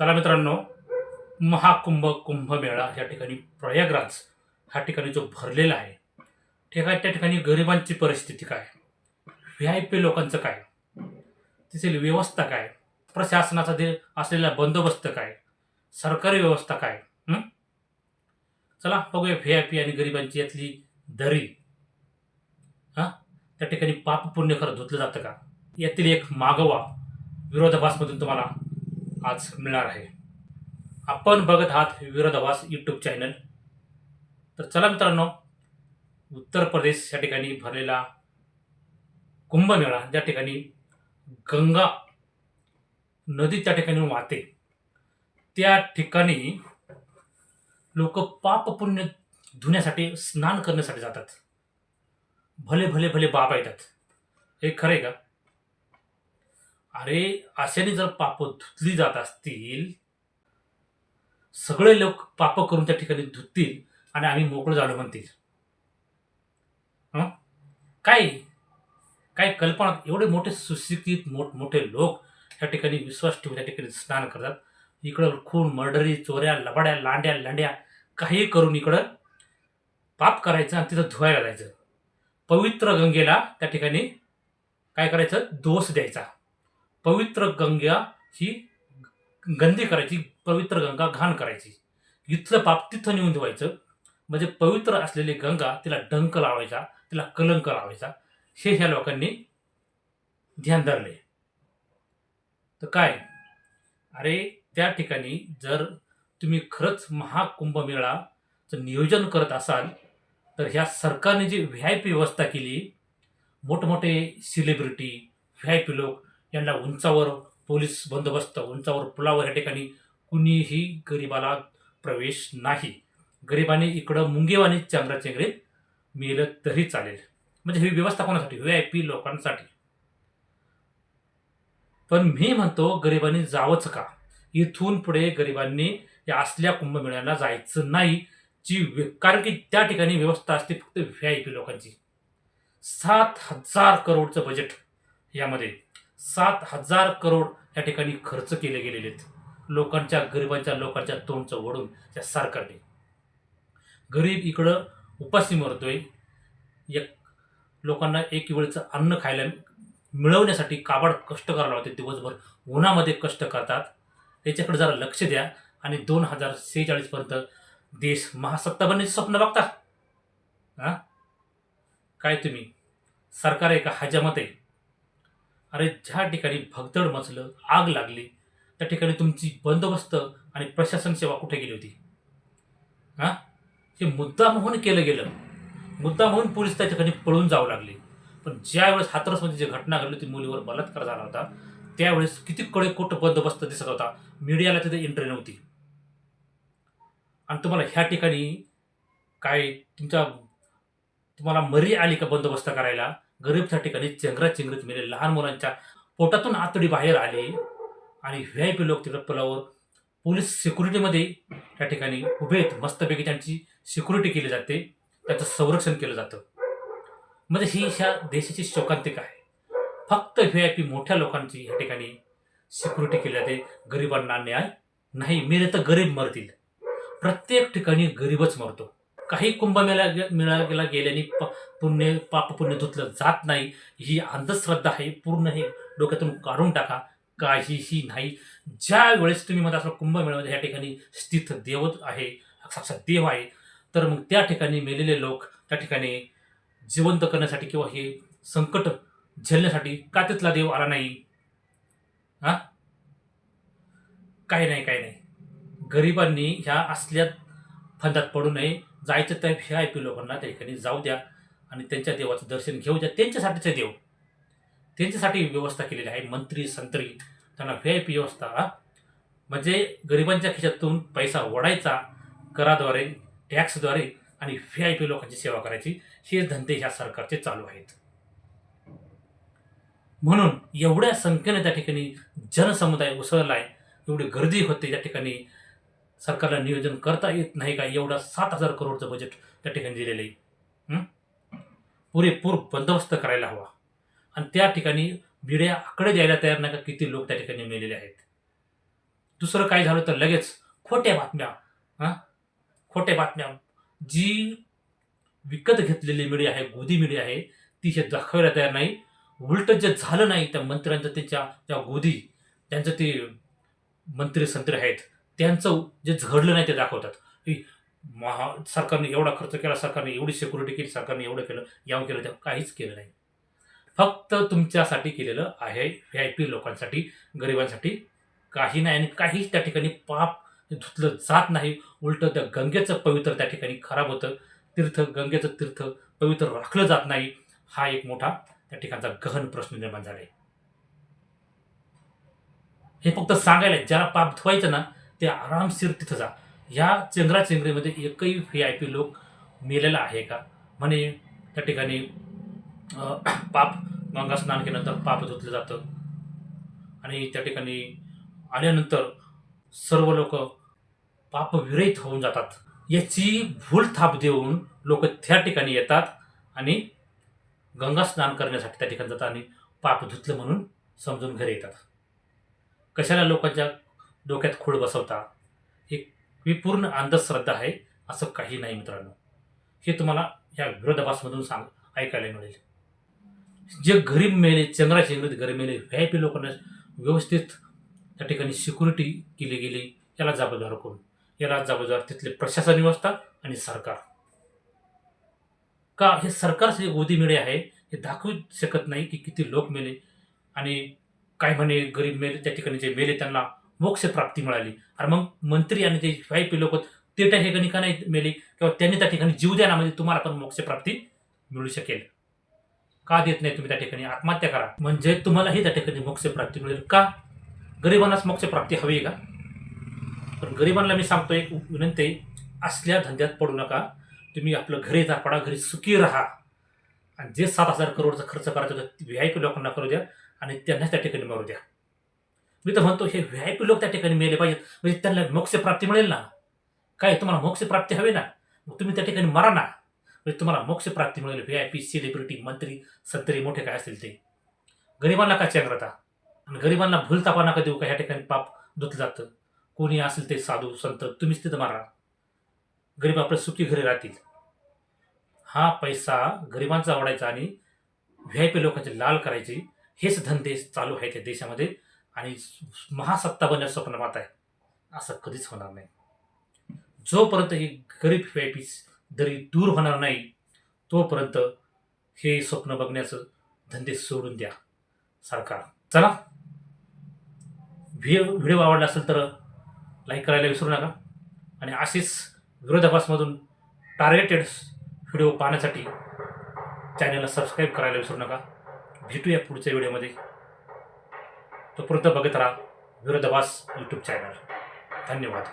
चला मित्रांनो महाकुंभ कुंभमेळा या ठिकाणी प्रयागराज ह्या ठिकाणी जो भरलेला आहे ठीक आहे त्या ठिकाणी गरिबांची परिस्थिती काय? व्ही आय पी लोकांचं काय? तिथील व्यवस्था काय? प्रशासनाचा दे असलेला बंदोबस्त काय? सरकारी व्यवस्था काय? चला बघूया व्ही आय पी आणि गरिबांची यातली दरी. हां? त्या ठिकाणी पाप पुण्य खरं धुतलं जातं का? यातील एक मागवा विरोधाभासमधून तुम्हाला आज मिळणार आहे. आपण बघत आहात विरोधाभास यूट्यूब चॅनल तर चला मित्रांनो उत्तर प्रदेश या ठिकाणी भरलेला कुंभमेळा ज्या ठिकाणी गंगा नदी त्या ठिकाणी वाहते. त्या ठिकाणी लोक पाप पुण्य धुण्यासाठी स्नान करण्यासाठी जातात. भले भले भले बाबा येतात. हे खरं आहे का? अरे अशाने जर पाप धुतली जात असतील सगळे लोक पाप करून त्या ठिकाणी धुततील आणि आम्ही मोकळं झालो म्हणतील. काय? काय कल्पना? एवढे मोठे सुशिक्षित मोठमोठे लोक त्या ठिकाणी विश्वास ठेवून त्या ठिकाणी स्नान करतात. इकडं खून मर्डरी चोऱ्या लबाड्या लांड्या लांड्या काही करून इकडं पाप करायचं आणि तिथं धुवायला जायचं. पवित्र गंगेला त्या ठिकाणी काय करायचं? दोष द्यायचा. पवित्र गंगा ही गंदी करायची पवित्र गंगा घाण करायची. इथलं पाप तिथं नेऊन धुवायचं म्हणजे पवित्र असलेली गंगा तिला डंक लावायचा तिला कलंक लावायचा. हे ह्या लोकांनी ध्यान धरले तर काय? अरे त्या ठिकाणी जर तुम्ही खरंच महाकुंभमेळाचं नियोजन करत असाल तर ह्या सरकारने जी व्ही आय पी व्यवस्था केली मोठमोठे सेलिब्रिटी व्ही आय पी लोक यांना उंचावर पोलीस बंदोबस्त उंचावर पुलावर या ठिकाणी कुणीही गरिबाला प्रवेश नाही. गरिबाने इकडं मुंगेवानी चांगराचेंगरीत मेलं तरी चालेल. म्हणजे ही व्यवस्था कोणासाठी? व्ही आय पी लोकांसाठी. पण मी म्हणतो गरिबांनी जावंच का? इथून पुढे गरिबांनी या असल्या कुंभमेळ्याला जायचं नाही. जी व्य- कारण की त्या ठिकाणी व्यवस्था असते फक्त व्ही आय पी लोकांची. सात हजार करोडचं बजेट यामध्ये. सात हजार करोड या ठिकाणी खर्च केले गेलेले आहेत. लोकांच्या गरिबांच्या लोकांच्या तोंडचं ओढून त्या सरकारने. गरीब इकडं उपाशी मरतोय. एक लोकांना एक वेळचं अन्न खायला मिळवण्यासाठी काबाड कष्ट करायला होते दिवसभर उन्हामध्ये कष्ट करतात. याच्याकडे जरा लक्ष द्या आणि दोन हजार सेहेचाळीसपर्यंत देश महासत्ता बनण्याचे स्वप्न बघता. हां? काय तुम्ही? सरकार एका हजामत आहे अरे ज्या ठिकाणी भगदड मचलं आग लागली त्या ठिकाणी तुमची बंदोबस्त आणि प्रशासन सेवा कुठे गेली होती? हां? हे मुद्दा म्हणून केलं गेलं. मुद्दा म्हणून पोलीस त्या ठिकाणी पळून जावं लागले. पण ज्यावेळेस हातरसमध्ये जी घटना घडली होती मुलीवर बलात्कार झाला होता त्यावेळेस किती कडेकोट बंदोबस्त दिसत होता. मीडियाला तिथे एंट्री नव्हती. आणि तुम्हाला ह्या ठिकाणी काय तुमच्या तुम्हाला मरी आली का बंदोबस्त करायला? गरीब त्या ठिकाणी चेंगरा चिंगरीत मेले लहान मुलांच्या पोटातून आतडी बाहेर आले आणि व्ही आय पी लोक तिकडे पुलावर पोलीस सिक्युरिटीमध्ये त्या ठिकाणी उभे आहेत. मस्तपैकी त्यांची सिक्युरिटी केली जाते. त्याचं संरक्षण केलं जातं. म्हणजे ही ह्या देशाची शोकांतिक आहे. फक्त व्ही आय पी मोठ्या लोकांची या ठिकाणी सिक्युरिटी केली जाते. गरिबांना न्याय नाही. मेले तर गरीब मरतील. प्रत्येक ठिकाणी गरीबच मरतो. काही कुंभमेळा मेळाव्याला गेल्याने प पुण्य पाप पुण्य धुतलं जात नाही ही अंधश्रद्धा आहे पूर्ण हे डोक्यातून काढून टाका काहीही नाही. ज्या वेळेस तुम्ही म्हणता असं कुंभमेळ्यामध्ये ह्या ठिकाणी स्थित देवत आहे साक्षात देव आहे तर मग त्या ठिकाणी मेलेले लोक त्या ठिकाणी जिवंत करण्यासाठी किंवा हे संकट झेलण्यासाठी का तिथला देव आला नाही? हा काही नाही काही नाही. गरिबांनी ह्या असल्या फंदात पडू नये. जायचं तर व्ही आय पी लोकांना त्या ठिकाणी जाऊ द्या आणि त्यांच्या देवाचं दर्शन घेऊ द्या. त्यांच्यासाठीचे देव. त्यांच्यासाठी व्यवस्था केलेली आहे. मंत्री संत्री त्यांना व्ही आय पी व्यवस्था. म्हणजे गरिबांच्या खिशातून पैसा ओढायचा कराद्वारे टॅक्सद्वारे आणि व्ही आय पी लोकांची सेवा करायची. हे धंदे ह्या सरकारचे चालू आहेत. म्हणून एवढ्या संख्येने त्या ठिकाणी जनसमुदाय उसळला आहे एवढी गर्दी होते त्या ठिकाणी. सरकारला नियोजन करता येत नाही का? एवढा सात हजार करोडचं बजेट त्या ठिकाणी दिलेलं आहे. पुरेपूर बंदोबस्त करायला हवा. आणि त्या ठिकाणी मीडिया आकडे द्यायला तयार नाही का? किती लोक त्या ठिकाणी मेलेले आहेत. दुसरं काय झालं तर लगेच खोट्या बातम्या हां? खोट्या बातम्या. जी विकत घेतलेली मीडिया आहे गोदी मीडिया आहे ती हे दाखवायला तयार नाही. उलट जे झालं नाही त्या मंत्र्यांचं त्याच्या त्या गोदी त्यांचं ते मंत्री संत्री आहेत त्यांचं जे झडलं नाही ते दाखवतात. की महा सरकारने एवढा खर्च केला सरकारने एवढी सिक्युरिटी केली सरकारने एवढं केलं यावं केलं त्या काहीच केलं नाही. फक्त तुमच्यासाठी केलेलं आहे व्ही आय पी लोकांसाठी गरिबांसाठी. काही नाही आणि काहीच त्या ठिकाणी पाप धुतलं जात नाही. उलट त्या गंगेचं पवित्र त्या ठिकाणी खराब होतं. तीर्थ गंगेचं तीर्थ पवित्र राखलं जात नाही. हा एक मोठा त्या ठिकाणचा गहन प्रश्न निर्माण झाला आहे हे फक्त सांगायला ज्याला पाप धुवायचं ना ते आरामशीर तिथं जा. ह्या चेंगराचेंगरीमध्ये एकही व्ही आय पी लोक मेलेला आहे का? म्हणे त्या ठिकाणी पाप गंगा स्नान केल्यानंतर पाप धुतलं जातं. आणि त्या ठिकाणी आल्यानंतर सर्व लोक पापविरहित होऊन जातात. याची भूल थाप देऊन लोक त्या ठिकाणी येतात आणि गंगा स्नान करण्यासाठी त्या ठिकाणी जातात आणि पाप धुतलं म्हणून समजून घरी येतात. कशाला लोकांच्या डोक्यात खूळ बसवता. ही ही पूर्ण अंधश्रद्धा आहे असं काही नाही मित्रांनो. हे तुम्हाला या विरोधाभासमधून सांग ऐकायला मिळेल. जे गरीब मेले चंद्रा चेंगरीत गरीब मेले व्ही आय पी लोकांना व्यवस्थित त्या ठिकाणी सिक्युरिटी केली गेली याला जबाबदार कोण? याला जबाबदार तिथले प्रशासन व्यवस्था आणि सरकार. का हे सरकारचे गोदी मिळे आहे हे दाखवू शकत नाही की किती लोक मेले आणि काय म्हणे गरीब मेले त्या ठिकाणी जे मेले त्यांना मोक्ष प्राप्ती मिळाली. आणि मग मंत्री आणि ते व्ही पी लोक ते त्या ठिकाणी का नाही मेले? किंवा त्यांनी त्या ठिकाणी जीव द्या ना म्हणजे तुम्हाला पण मोक्ष प्राप्ती मिळू शकेल. का देत नाही तुम्ही त्या ठिकाणी? आत्महत्या करा. म्हणजे तुम्हालाही त्या ठिकाणी मोक्ष प्राप्ती मिळेल का? गरिबांनाच मोक्ष प्राप्ती हवी आहे का? पण गरिबांना मी सांगतो एक विनंती असल्या धंद्यात पडू नका. तुम्ही आपलं घरी जा पडा घरी सुखी राहा. आणि जे सात हजार करोडचा खर्च करायचं होतं व्ही आय पी लोकांना करू द्या आणि त्यांनाच त्या ठिकाणी मरू द्या. मी तर म्हणतो हे व्ही आय पी लोक त्या ठिकाणी मेले पाहिजेत. म्हणजे त्यांना मोक्षप्राप्ती मिळेल ना? काय तुम्हाला मोक्षप्राप्ती हवी ना? मग तुम्ही त्या ठिकाणी मरा ना. म्हणजे तुम्हाला मोक्षप्राप्ती मिळेल. व्ही आय पी सेलिब्रिटी मंत्री संतरी मोठे काय असतील ते. गरिबांना का चंद्रता आणि गरिबांना भूलतापा नका देऊ का? ह्या ठिकाणी पाप धुतलं जातं. कोणी असेल ते साधू संत तुम्हीच तिथं मारा. गरीब आपले सुखी घरी राहतील. हा पैसा गरिबांचा आवडायचा आणि व्ही आय पी लोकांचे लाल करायचे. हेच धंदे चालू आहेत त्या देशामध्ये. आणि महासत्ता बनण्याचं स्वप्न पाहत आहे. असं कधीच होणार नाही. जोपर्यंत ही गरीब व्ही दरी दूर होणार नाही तोपर्यंत हे स्वप्न बघण्याचं धंदे सोडून द्या सरकार. चला. व्हिडिओ व्हिडिओ आवडला असेल तर लाईक करायला विसरू नका. आणि असेच विरोधाभासमधून टार्गेटेड व्हिडिओ पाहण्यासाठी चॅनलला सबस्क्राईब करायला विसरू नका. भेटूया पुढच्या व्हिडिओमध्ये. तोपर्यंत बघत राहा विरोधाभास यूट्यूब चॅनल धन्यवाद.